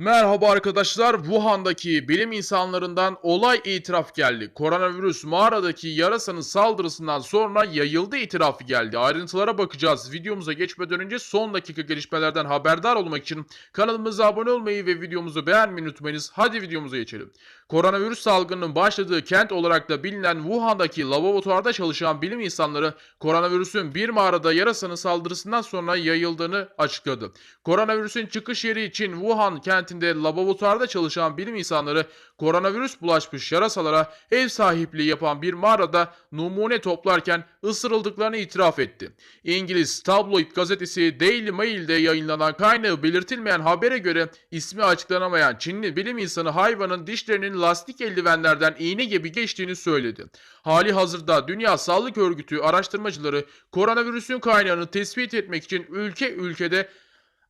Merhaba arkadaşlar. Wuhan'daki bilim insanlarından olay itiraf geldi. Koronavirüs mağaradaki yarasanın saldırısından sonra yayıldı itirafı geldi. Ayrıntılara bakacağız. Videomuza geçmeden önce son dakika gelişmelerden haberdar olmak için kanalımıza abone olmayı ve videomuzu beğenmeyi unutmayınız. Hadi videomuza geçelim. Koronavirüs salgınının başladığı kent olarak da bilinen Wuhan'daki laboratuvarda çalışan bilim insanları koronavirüsün bir mağarada yarasanın saldırısından sonra yayıldığını açıkladı. Koronavirüsün çıkış yeri için Wuhan kentinde laboratuvarda çalışan bilim insanları koronavirüs bulaşmış yarasalara ev sahipliği yapan bir mağarada numune toplarken ısırıldıklarını itiraf etti. İngiliz tabloid gazetesi Daily Mail'de yayınlanan kaynağı belirtilmeyen habere göre ismi açıklanamayan Çinli bilim insanı hayvanın dişlerinin lastik eldivenlerden iğne gibi geçtiğini söyledi. Hali hazırda Dünya Sağlık Örgütü araştırmacıları koronavirüsün kaynağını tespit etmek için ülke ülkede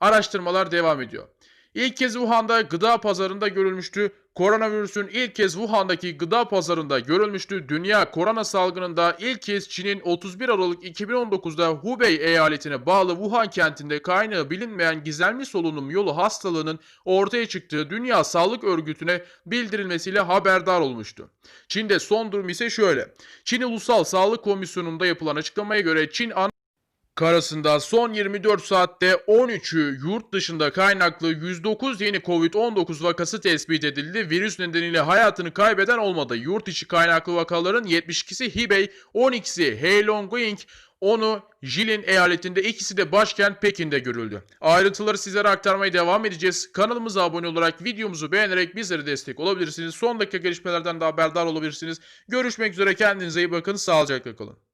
araştırmalar devam ediyor. İlk kez Wuhan'da gıda pazarında görülmüştü. Koronavirüsün ilk kez Wuhan'daki gıda pazarında görülmüştü. Dünya korona salgınında ilk kez Çin'in 31 Aralık 2019'da Hubei eyaletine bağlı Wuhan kentinde kaynağı bilinmeyen gizemli solunum yolu hastalığının ortaya çıktığı Dünya Sağlık Örgütü'ne bildirilmesiyle haberdar olmuştu. Çin'de son durum ise şöyle. Çin Ulusal Sağlık Komisyonu'nda yapılan açıklamaya göre Çin ana karasında son 24 saatte 13'ü yurt dışında kaynaklı 109 yeni Covid-19 vakası tespit edildi. Virüs nedeniyle hayatını kaybeden olmadı. Yurt içi kaynaklı vakaların 72'si Hubei, 12'si Heilongjiang, onu Jilin eyaletinde ikisi de başkent Pekin'de görüldü. Ayrıntıları sizlere aktarmaya devam edeceğiz. Kanalımıza abone olarak videomuzu beğenerek bizlere destek olabilirsiniz. Son dakika gelişmelerden de haberdar olabilirsiniz. Görüşmek üzere kendinize iyi bakın. Sağlıcakla kalın.